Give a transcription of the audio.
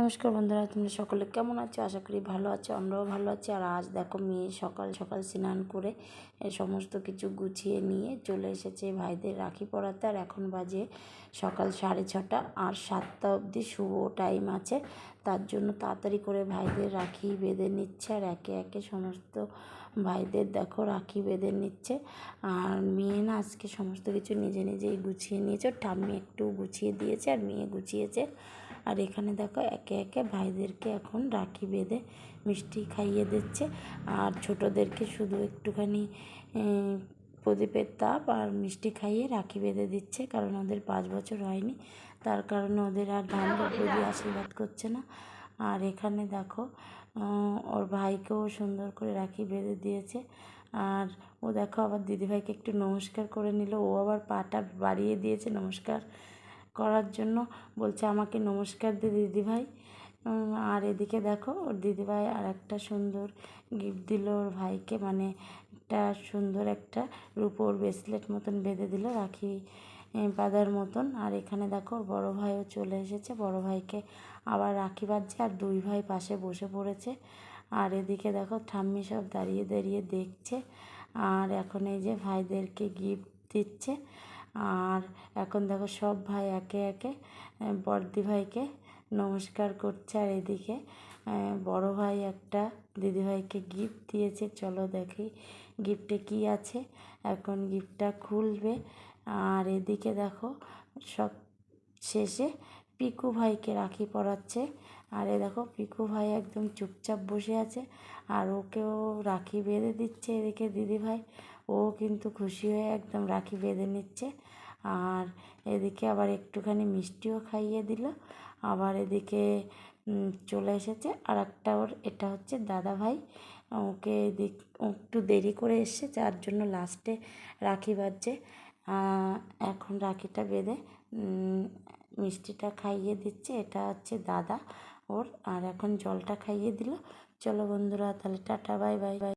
নমস্কার বন্ধুরা, তোমরা সকলে কেমন আছো? আশা করি ভালো আছো, আমরাও ভালো আছি। আর আজ দেখো মেয়ে সকাল সকাল স্নান করে সমস্ত কিছু গুছিয়ে নিয়ে চলে এসেছে ভাইদের রাখি পরাতে। আর এখন বাজে সকাল সাড়ে ছটা আর সাতটা অবধি শুভ টাইম আছে। তার জন্য তাড়াতাড়ি করে ভাইদের রাখি বেঁধে নিচ্ছে। আর একে একে সমস্ত ভাইদের দেখো রাখি বেঁধে নিচ্ছে। আর মেয়ে না আজকে সমস্ত কিছু নিজে নিজেই গুছিয়ে নিয়েছে। ঠাম্মি একটু গুছিয়ে দিয়েছে আর মেয়ে গুছিয়েছে। আর এখানে দেখো একে একে ভাইদেরকে এখন রাখি বেঁধে মিষ্টি খাইয়ে দিচ্ছে। আর ছোটোদেরকে শুধু একটুখানি প্রদীপের তাপ আর মিষ্টি খাইয়ে রাখি বেঁধে দিচ্ছে, কারণ ওদের পাঁচ বছর হয়নি। তার কারণে ওদের আর ধান দিয়ে আশীর্বাদ করছে না। আর এখানে দেখো ওর ভাইকেও সুন্দর করে রাখি বেঁধে দিয়েছে। আর ও দেখো আবার দিদিভাইকে একটু নমস্কার করে নিল। ও আবার পাটা বাড়িয়ে দিয়েছে, নমস্কার করার জন্য বলছে আমাকে নমস্কার দে, দিদিভাই। আর এদিকে দেখো, ওর দিদিভাই আর একটা সুন্দর গিফট দিল ওর ভাইকে মানে একটা সুন্দর একটা রূপোর ব্রেসলেট মতন বেঁধে দিল রাখি বাঁধার মতন। আর এখানে দেখো, ওর বড় ভাইও চলে এসেছে, বড় ভাইকে আবার রাখি বাঁধছে আর দুই ভাই পাশে বসে পড়েছে। আর এদিকে দেখো, ঠাম্মি সব দাঁড়িয়ে দাঁড়িয়ে দেখছে। আর এখন এই যে ভাইদেরকে গিফট দিচ্ছে আর এখন দেখো সব ভাই একে একে বড়দি ভাইকে নমস্কার করছে। আর এদিকে বড় ভাই একটা দিদিভাইকে গিফট দিয়েছে। চলো দেখি গিফটে কি আছে। এখন গিফটটা খুলবে। আর এদিকে দেখো সব শেষে পিকু ভাইকে রাখি পরাচ্ছে। আর এ দেখো, পিকু ভাই একদম চুপচাপ বসে আছে। আর ওকেও রাখি বেঁধে দিচ্ছে এদিকে দিদি ভাই। ও কিন্তু খুশি হয়ে একদম রাখি বেঁধে নিচ্ছে। আর এদিকে আবার একটুখানি মিষ্টিও খাইয়ে দিল। আবার এদিকে চলে এসেছে। আর একটা ওর, এটা হচ্ছে দাদা ভাই। ওকে এদিক একটু দেরি করে এসছে, যার জন্য লাস্টে রাখি বাজছে। এখন রাখিটা বেঁধে মিষ্টিটা খাইয়ে দিচ্ছে। এটা হচ্ছে দাদা ওর। আর এখন জলটা খাইয়ে দিল। চলো বন্ধুরা, তাহলে টাটা, বাই বাই বাই।